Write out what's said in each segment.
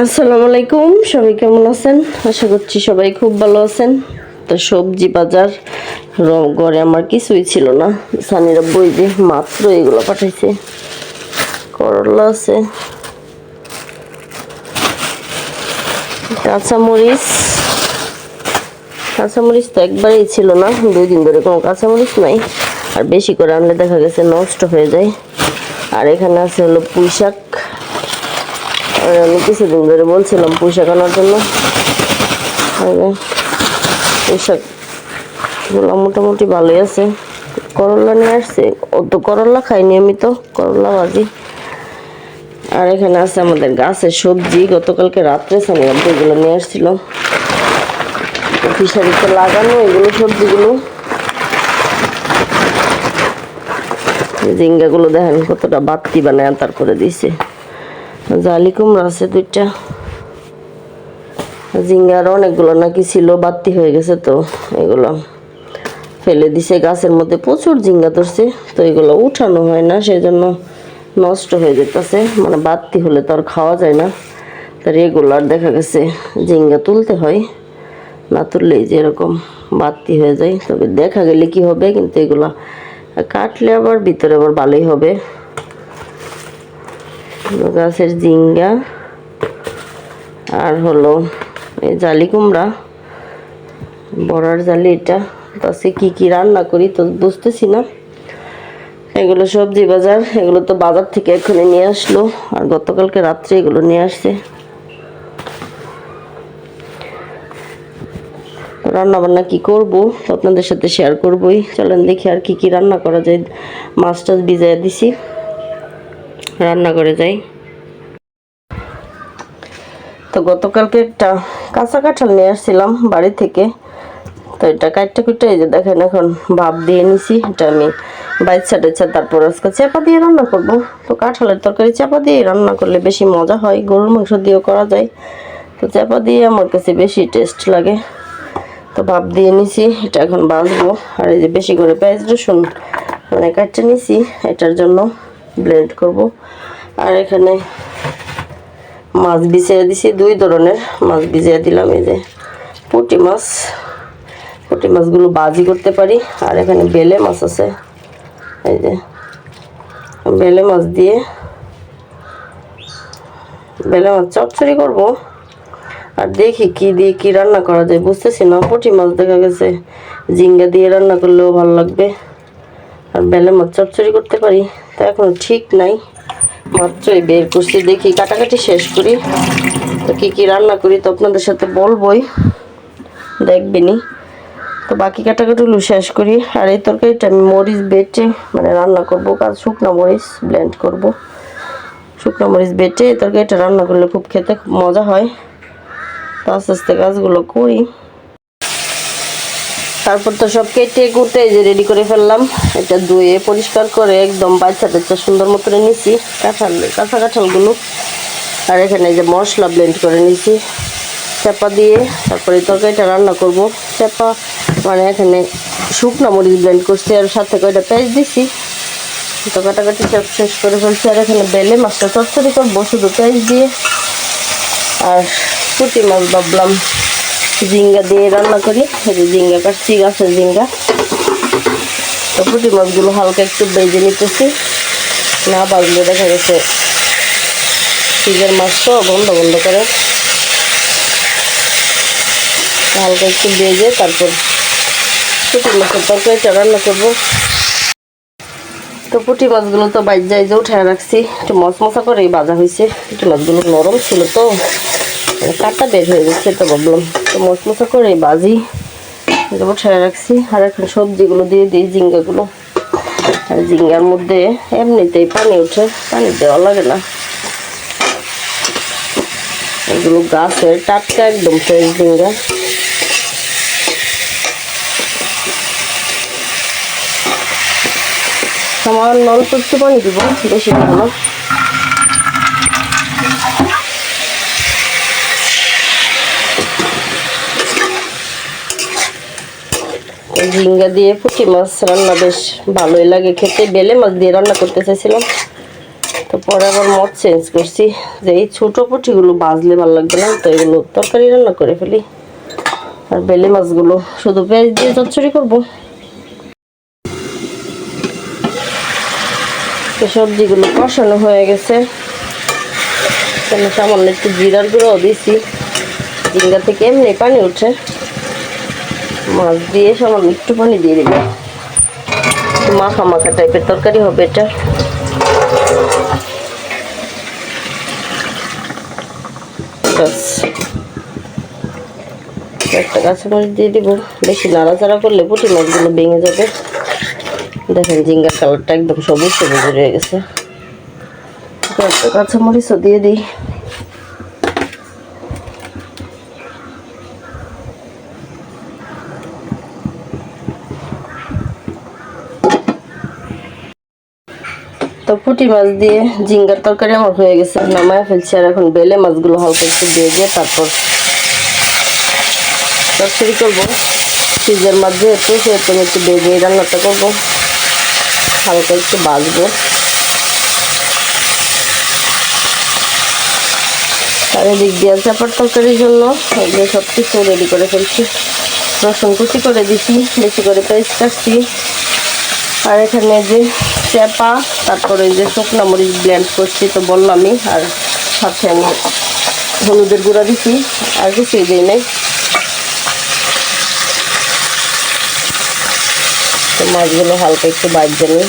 আসসালামু আলাইকুম, সবাই কেমন আছেন? আশা করছি সবাই খুব ভালো আছেন। তো সবজি বাজার ঘরে আমার কিছুই ছিল না। সানিরা বই যে মাত্র এগুলো পাঠাইছে। করলা আছে। কাঁচামরিচ। কাঁচামরিচ তো একবারেই ছিল না, দুই দিন ধরে কোনো কাঁচামরিচ নাই। আর বেশি করে আনলে দেখা গেছে নষ্ট হয়ে যায়। আর এখানে আছে হলো পুঁই শাক আমি কিছুদিন ধরে বলছিলাম পুঁই শাক আনার জন্য। আর পুঁই শাকগুলো মোটামুটি ভালোই আছে। করলা নিয়ে আসছে ও তো করলা খাইনি আমি তো, করলা ভাজি। আর এখানে আছে আমাদের গাছের সবজি, গতকালকে রাত্রে সানি আব্বু এগুলো নিয়ে আসছিল। ফিশারিতে লাগানো এগুলো সবজিগুলো। জিঙ্গাগুলো দেখেন কতটা বাত্তি বানায়, তারপরে দিছে। জালি আছে দুইটা জিঙ্গার অনেকগুলো নাকি ছিল বাত্তি হয়ে গেছে তো এগুলো ফেলে দিছে। গাছের মধ্যে প্রচুর জিঙ্গা ধরছে, তো এগুলো উঠানো হয় না সেই জন্য নষ্ট হয়ে যেতেছে। মানে বাত্তি হলে তো আর খাওয়া যায় না। তো রেগুলার দেখা গেছে, জিঙ্গা তুলতে হয়, না তুললেই যে এরকম বাত্তি হয়ে যায়। তবে দেখা গেলে কি হবে, কিন্তু এগুলা কাটলে আবার ভিতরে আবার ভালোই হবে। গাছের জিঙ্গা আর হলো এই জালি কুমড়া, বড়ার জালি এটা। তাছে কি কি রান্না করি তো বুঝতেছি না। এগুলো সবজি বাজার, এগুলো তো বাজার থেকে এক্ষুনি নিয়ে আসলো। আর গতকালকে রাত্রে এগুলো নিয়ে আসছে। রান্না বান্না কি করব? আপনাদের সাথে শেয়ার করবই। চলেন দেখি আর কি কি রান্না করা যায়। মাছ টাছ ভিজাইয়া দিছি। রান্না করে যাই। তো গতকালকে একটা কাঁচা কাঁঠাল নিয়ে আসছিলাম বাড়ি থেকে। তো এটা কাটটা কুটে এই যে দেখেন এখন ভাপ দিয়ে নিছি, এটা আমি বাইচ্ছা টেচ্ছা তারপর আজকে চাপা দিয়ে রান্না করব। তো কাঁঠালের তরকারি চাপা দিয়ে রান্না করলে বেশি মজা হয়, গরুর মাংস দিয়েও করা যায়। তো চাপা দিয়ে আমার কাছে বেশি টেস্ট লাগে। তো ভাপ দিয়ে নিছি, এটা এখন বাঁচবো আর এই যে বেশি করে পেঁয়াজ রসুন মানে কাটতে নিছি, এটার জন্য। ব্লেন্ড করব। আর এখানে মাছ ভিজিয়ে দিছি, দুই ধরনের মাছ ভিজিয়ে দিলাম, এই যে পুঁটি মাছ। পুঁটি মাছগুলো বাজি করতে পারি। আর এখানে বেলে মাছ আছে, এই যে বেলে মাছ দিয়ে বেলে মাছ চচ্চড়ি করব। আর দেখি কি দিয়ে কি রান্না করা যায়, বুঝতেছি না। পুঁটি মাছ দেখা গেছে জিঙ্গা দিয়ে রান্না করলেও ভালো লাগবে। আর বেলে মাছ চচ্চড়ি করতে পারি। তা এখন ঠিক নাই, মাত্রই বের করছি, দেখি কাটাকাটি শেষ করি। তো কী কী রান্না করি তো আপনাদের সাথে বলবোই দেখবেনি তো বাকি কাটাকাটিগুলো শেষ করি, আর এই তরকারিটা আমি মরিচ বেটে মানে রান্না করব কাজ শুকনো মরিচ ব্লেন্ড করব। শুকনো মরিচ বেটে এই তরকারিটা রান্না করলে খুব খেতে খুব মজা হয়। তো আস্তে আস্তে কাজগুলো করি। তারপর তো সব কেটে কুটে যে রেডি করে ফেললাম। এটা ধুয়ে পরিষ্কার করে একদম বাচ্চা সুন্দর মতন নিছি, কাঁঠাল, কাঁচা কাঁঠালগুলো। আর এখানে যে মশলা ব্লেন্ড করে নিছি, চাপা দিয়ে তারপরে তরকারিটা রান্না করব। চাপা মানে এখানে শুকনো মরিচ ব্লেন্ড করছি আর সাথে কয়টা পেঁয়াজ দিছি। তো কাটাকাটি সব শেষ করে ফেলছি। আর এখানে বেলে মাছটা চচ্চড়ি করব শুধু পেঁয়াজ দিয়ে। আর পুঁটি মাছ ভাবলাম। জিঙ্গা দিয়ে রান্না করি। জিঙ্গা কাটছি, গাছের জিঙ্গা তো পুঁটি মাছগুলো হালকা একটু বেজে নিতেছি। না বাজলে দেখা গেছে সিজের মাছ তো বন্ধ বন্ধ করে। হালকা একটু বেজে তারপর পুঁটি মাছের তরকারিটা রান্না করব। তো পুঁটি মাছগুলো তো বাইর যাই যে উঠায় রাখছি। একটু মশমশা করেই ভাজা হয়েছে। পুঁটি মাছগুলো নরম ছিল তো। কাটা বের হয়ে গেছে তো ভাবলাম। তো মশমশা করে বাজি। উঠায় রাখছি, আর এখন সবজিগুলো দিয়ে দিই জিঙ্গাগুলো আর জিঙ্গার মধ্যে এমনিতেই পানি উঠে পানি দেওয়া লাগে না। এগুলো গাছের টাটকা একদম ফ্রেশ জিঙ্গা সামান্য অল্প একটু পানি দিব, বেশি দিব ঝিঙ্গা দিয়ে পুঁটি মাছ রান্না বেশ ভালোই লাগে খেতে। বেলে মাছ দিয়ে রান্না করতে চাইছিলাম। তো পরে আবার মত চেঞ্জ করছি যে এই ছোটো পুঁটিগুলো বাজলে ভালো লাগবে না, তো এগুলো তরকারি রান্না করে ফেলি। আর বেলে মাছগুলো শুধু পেঁয়াজ দিয়ে চচ্চড়ি করব। তো সবজিগুলো কষানো হয়ে গেছে। সামান্য একটু জিরার গুঁড়োও দিছি জিঙ্গা থেকে এমনি পানি উঠে। মাছ দিয়ে সামান্য একটু পানি দিয়ে দিবে। মাখা মাখা টাইপের তরকারি হবে এটা। একটা কাঁচামরিচ দিয়ে দিব। বেশি নাড়াচাড়া করলে পুঁটি মাছগুলো ভেঙে যাবে। দেখেন জিঙ্গার কালারটা একদম সবুজ সবুজ রয়ে গেছে। একটা কাঁচামরিচও দিয়ে দিই। তো পুঁটি মাছ দিয়ে জিঙ্গার তরকারি আমার হয়ে গেছে। নামায় ফেলছি আর এখন বেলে মাছগুলো হালকা একটু দিয়ে দিয়ে তারপর তরকারি করব। ফ্রিজের মাছ যেহেতু, সেহেতু একটু বেজে রান্নাটা করব। হালকা একটু বাজবো আর এদিক দিয়ে চাপার তরকারির জন্য এগুলো সব কিছু রেডি করে ফেলছি। রসুন কুচি করে দিছি, বেশি করে পেস্ট কাটছি। আর এখানে যে চেপা তারপরে যে শুকনা মরিচ ব্লেন্ড করছি তো বললামই, আর সাথে আমি হলুদের গুঁড়া দিছি, আর কিছুই দিই নাই। মাছগুলো হালকা একটু বাজছে নিই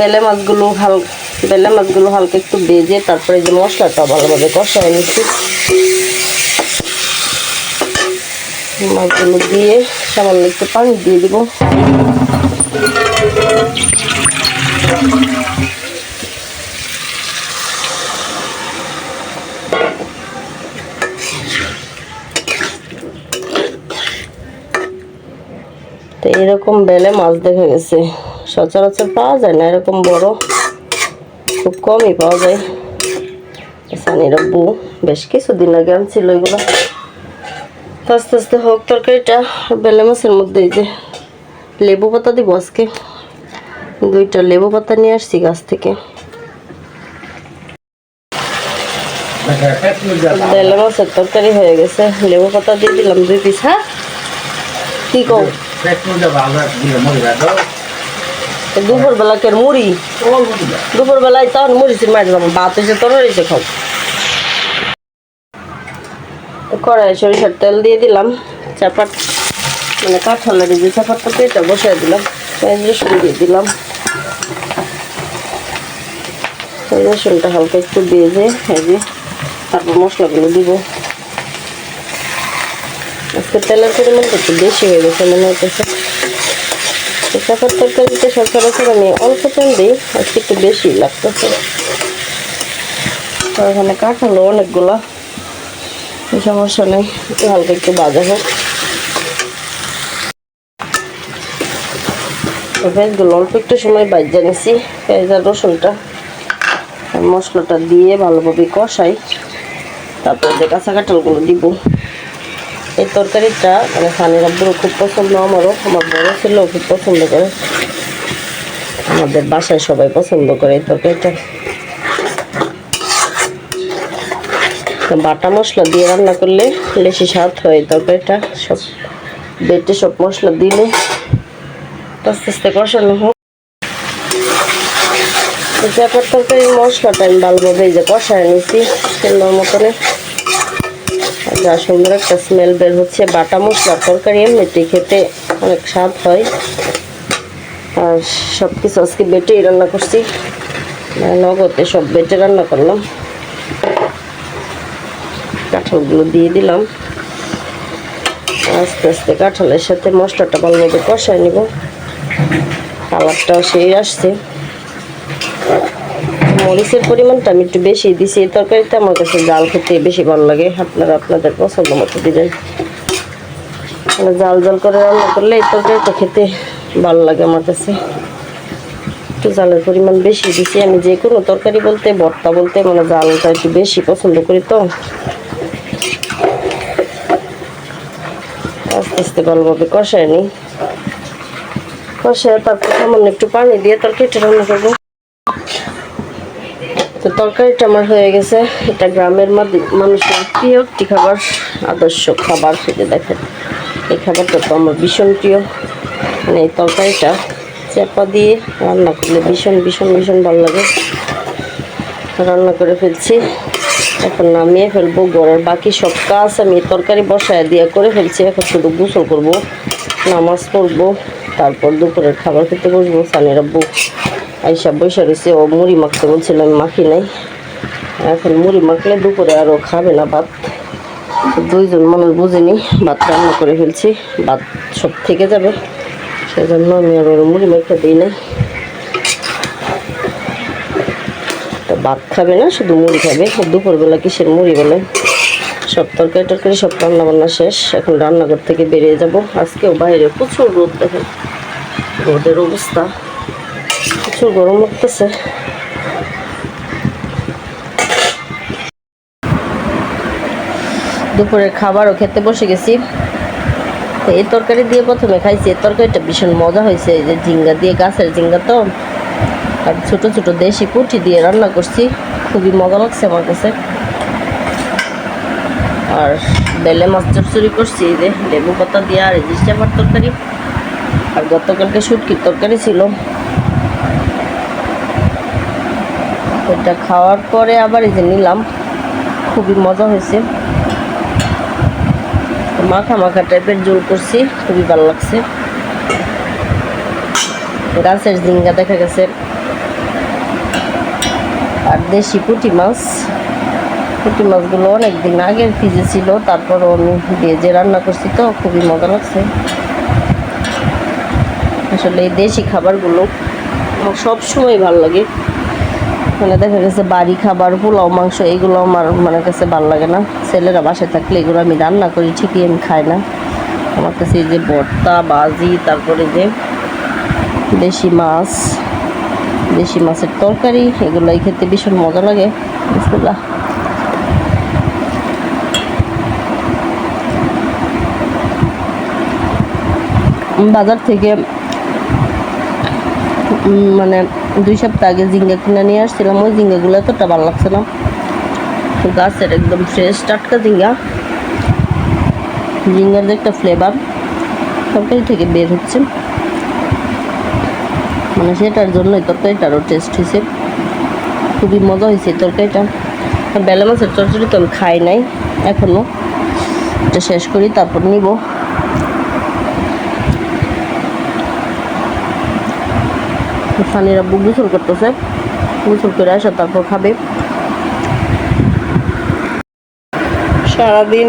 বেলে মাছগুলো হাল, বেলে মাছগুলো হালকা একটু বেজে তারপরে যে মশলাটা ভালোভাবে কষায় নিচ্ছি। মাছগুলো দিয়ে সামান্য একটু পানি দিয়ে দিব। তো এরকম বেলে মাছ দেখা গেছে। সচরাচর পাওয়া যায় না, এরকম বড় খুব কমই পাওয়া যায়। সানি রব্বু বেশ কিছুদিন আগে আনছিল এগুলো। আস্তে আস্তে হোক তরকারিটা বেলে মাছের মধ্যে এই যে লেবু পাতা দিব আজকে। দুইটা লেবু পাতা নিয়ে আসছি গাছ থেকে। মাছের তরকারি হয়ে গেছে। লেবু পাতা দিয়ে দিলাম দুই পিস হ্যাঁ? কি কও? দুপুর বেলা কেন মুড়ি? দুপুর বেলায় তখন মুড়ি মারি দিলাম ভাত হয়েছে তোর হয়েছে খাও। কড়াই সরিষার তেল দিয়ে দিলাম চাপাট মানে কাঁঠালের যে চাপাটটা পেটা বসাই দিলাম দিয়ে দিলাম। রসুনটা হালকা একটু ভেজে ভেজে তারপর মশলাগুলো দিব। আজকে তেলের পরিমাণটা একটু বেশি হয়ে গেছে মনে হচ্ছে চাপার তরকারিতে আমি অল্প তেল দিই, আজকে একটু বেশি লাগতেছে। তো এখানে কাঁঠালো অনেকগুলা। সমস্যা নেই, একটু হালকা একটু বাজা হোক। পেঁয়াজগুলো অল্প একটু সময় বাজ্যা নিছি পেঁয়াজ আর রসুনটা। মশলাটা দিয়ে ভালোভাবে কষাই। তারপর যে কাঁচা কাঁঠালগুলো দিব। এই তরকারিটা মানে সানির আব্বুরও খুব পছন্দ আমারও। আমার বড় ছেলেও খুব পছন্দ করে। আমাদের বাসায় সবাই পছন্দ করে এই তরকারিটা। বাটা মশলা দিয়ে রান্না করলে বেশি স্বাদ হয় তরকারিটা। সব বেটে সব মশলা দিলে আস্তে আস্তে কষানো হোক। চাপার তরকারির মশলাটা আমি ভালোভাবে এই যে কষায় নিছি, সুন্দর মতনে। যা সুন্দর একটা স্মেল বের হচ্ছে, বাটা মশলার তরকারি এমনিতেই খেতে অনেক স্বাদ হয়। আর সব কিছু আজকে বেটেই রান্না করছি। মানে নগদে সব বেটে রান্না করলাম। কাঁঠালগুলো দিয়ে দিলাম। আস্তে আস্তে কাঁঠালের সাথে মশলাটা ভালোভাবে কষায় নিব। কালারটাও সেই আসছে। মরিচের পরিমাণটা আমি একটু বেশি দিছি। এই তরকারিতে আমার কাছে জাল খেতে বেশি ভালো লাগে। আপনারা আপনাদের পছন্দ মতো দিবেন। মানে জাল জাল করে রান্না করলে এই তরকারিটা খেতে ভালো লাগে আমার কাছে। একটু জালের পরিমাণ বেশি দিছি। আমি যে কোনো তরকারি বলতে, ভর্তা বলতে মানে জালটা একটু বেশি পছন্দ করি তো। আস্তে আস্তে ভালোভাবে কষায় নিই। কষায় তারপর সামান্য একটু পানি দিয়ে তরকারিটা রান্না করব। তো তরকারিটা আমার হয়ে গেছে। এটা গ্রামের মানুষের প্রিয় একটি খাবার, আদর্শ খাবার সেটা দেখেন। এই খাবারটা তো আমার ভীষণ প্রিয়। মানে এই তরকারিটা চাপা দিয়ে রান্না করলে ভীষণ ভীষণ ভীষণ ভালো লাগে। রান্না করে ফেলছি। এখন নামিয়ে ফেলব গড়ের বাকি সব কাজ আমি তরকারি বসায় দিয়ে করে ফেলছি। এখন শুধু গোসল করব, নামাজ পড়ব, তারপর দুপুরের খাবার খেতে বসবো, সানির আব্বু আইসা বসে রয়েছে, ও মুড়ি মাখতে বলছিলাম মাখি নাই। এখন মুড়ি মাখলে দুপুরে আরও খাবে না ভাত। দুইজন মানুষ বুঝিনি, ভাত রান্না করে ফেলছি, ভাত সব থেকে যাবে। সেজন্য আমি আর মুড়ি মাখতে দিই নাই। তো ভাত খাবে না, শুধু মুড়ি খাবে। দুপুরবেলা কিসের মুড়ি বলে সব তরকারি টরকারি, সব রান্না বান্না শেষ। এখন রান্নাঘর থেকে বেরিয়ে যাব। আজকেও বাইরে প্রচুর রোদ দেখেন। রোদের অবস্থা। প্রচুর গরম লাগতেছে দুপুরের খাবারও খেতে বসে গেছি। তো এই তরকারি দিয়ে প্রথমে খাইছি। এই তরকারিটা ভীষণ মজা হয়েছে। এই যে ঝিঙ্গা দিয়ে, গাছের ঝিঙ্গা তো। আর ছোট ছোট দেশি পুঁটি দিয়ে রান্না করছি। খুবই মজা লাগছে আমার কাছে। আর বেলে মাছ চচ্চড়ি করছি। এই যে লেবু পাতা দিয়ে আর এই যে তরকারি। আর গতকালকে শুটকির তরকারি ছিল। এটা খাওয়ার পরে আবার এই যে নিলাম। খুবই মজা হয়েছে। মাখা মাখা টাইপের জোল করছি, খুবই ভালো লাগছে। গাছের জিঙ্গা দেখা গেছে। আর দেশি পুঁটি মাছ। পুঁটি মাছগুলো অনেক দিন আগের ফ্রিজে ছিল, তারপরও আমি ভেজে রান্না করছি তো খুবই মজা লাগছে। আসলে এই দেশি খাবারগুলো আমার সবসময় ভালো লাগে। মানে দেখা গেছে বাড়ি খাবার, পোলাও, মাংস এগুলো আমার মানে কাছে ভালো লাগে না। ছেলেরা বাসায় থাকলে এগুলো আমি রান্না করি, ঠিকই আমি খাই না। আমার কাছে এই যে ভর্তা বাজি তারপরে যে দেশি মাছ, দেশি মাছের তরকারি, এগুলাই খেতে ভীষণ মজা লাগে। বাজার থেকে মানে দুই সপ্তাহ আগে ঝিঙ্গা কিনে নিয়ে আসছিলাম, ওই ঝিঙ্গাগুলো এতটা ভালো লাগছে না গাছের একদম ফ্রেশ টাটকা ঝিঙ্গা। ঝিঙ্গার যে একটা ফ্লেভার তরকারি থেকে বের হচ্ছে। মানে সেটার জন্যই তরকারিটারও টেস্ট হয়েছে। খুবই মজা হয়েছে তরকারিটা। বেলা মাছের চরচড়ি তো আমি খাই নাই এখনও এটা শেষ করি, তারপর নিব। ফানির আব্বু গোসল করতেছে। গোসল করে আসা তারপর খাবে। সারাদিন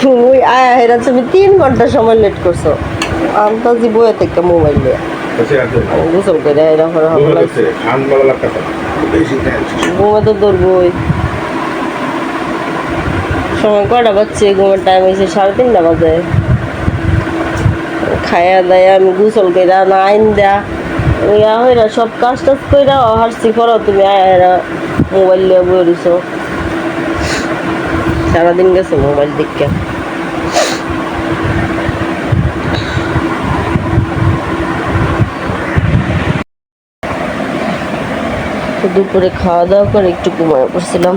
ঘুমুই আয়া হেরা তুমি তিন ঘণ্টা সময় লেট করছ। আন্তাজি বয়ে থেকে মোবাইল আছে। গোসল করে হরা ঘুমে তো দৌড়বই। সময় কয়টা বাজছে? ঘুমের টাইম হয়েছে সাড়ে তিনটা বাজে। খায়া দায়া আমি গোসল কইরা না আইন দেয়া। ইয়া হইরা সব কাজ টাজ কইরা হাসছি করো তুমি আয়া মোবাইল লিয়ে বই সারাদিন গেছে মোবাইল দেখে। দুপুরে খাওয়া দাওয়া করে একটু ঘুমায় পড়ছিলাম।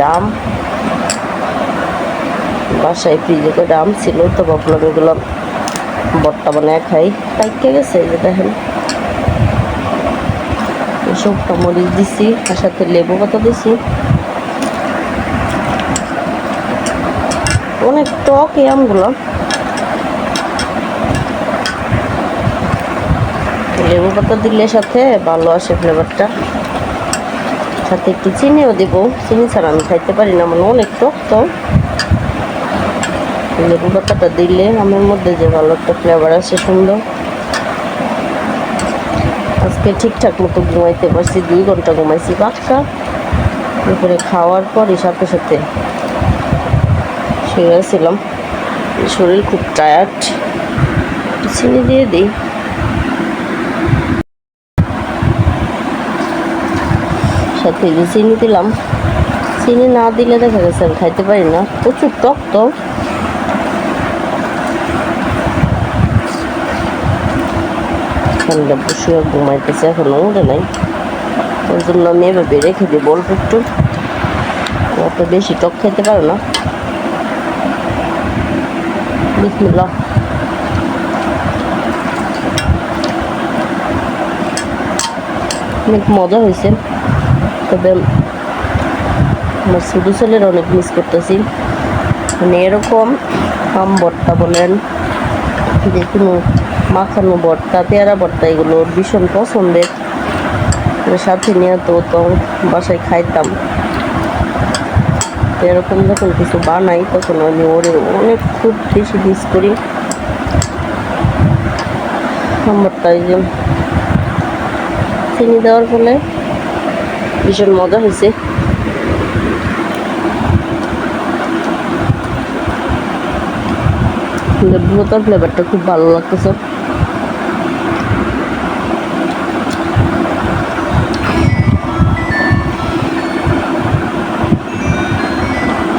দাম বাসায় ফ্রিজে করে আম ছিল, তো ভাবলাম এগুলো বট্টা বানায় খাই। পাইকে গেছে যে দেখেন। শুকনো মরিচ দিছি আর সাথে লেবু পাতা দিছি। অনেক টক এই আমগুলো। লেবু পাতা দিলে সাথে ভালো আসে ফ্লেভারটা সাথে একটু চিনিও দিব। চিনি ছাড়া আমি খাইতে পারি না মানে অনেক টক তো। লেবু পাতাটা দিলে আমের মধ্যে যে ভালো একটা ফ্লেভার আসে সুন্দর। আজকে ঠিকঠাক মতো ঘুমাইতে পারছি, দুই ঘণ্টা ঘুমাইছি পাক্কা দুপুরে খাওয়ার পরই সাথে সাথে শুয়েছিলাম শরীর খুব টায়ার্ড চিনি দিয়ে দিই। সাথে চিনি দিলাম। চিনি না দিলে দেখা গেছে আমি খাইতে পারি না। প্রচুর টক তো ঠান্ডা বসে ঘুমাইতেছে, এখনও উঠে নাই। ওই জন্য আমি এভাবে রেখে দিই অল্প একটু। অত বেশি টক খেতে পারে না। বিসমিল্লাহ। অনেক মজা হয়েছে। তবে আমার ছোটো ছেলের অনেক মিস করতেছি। মানে এরকম আম ভর্তা বলেন, যে কোনো মাখানো ভর্তা, পেয়ারা ভর্তা এগুলো ভীষণ পছন্দের। সাথে নিয়ে তো তো বাসায় খাইতাম। এরকম যখন কিছু বানাই, তখন আমি ওর অনেক খুব বেশি মিস করি। এই যে চিনি দেওয়ার ফলে ভীষণ মজা হয়েছে। লেবুতার ফ্লেভারটা খুব ভালো লাগতেছে।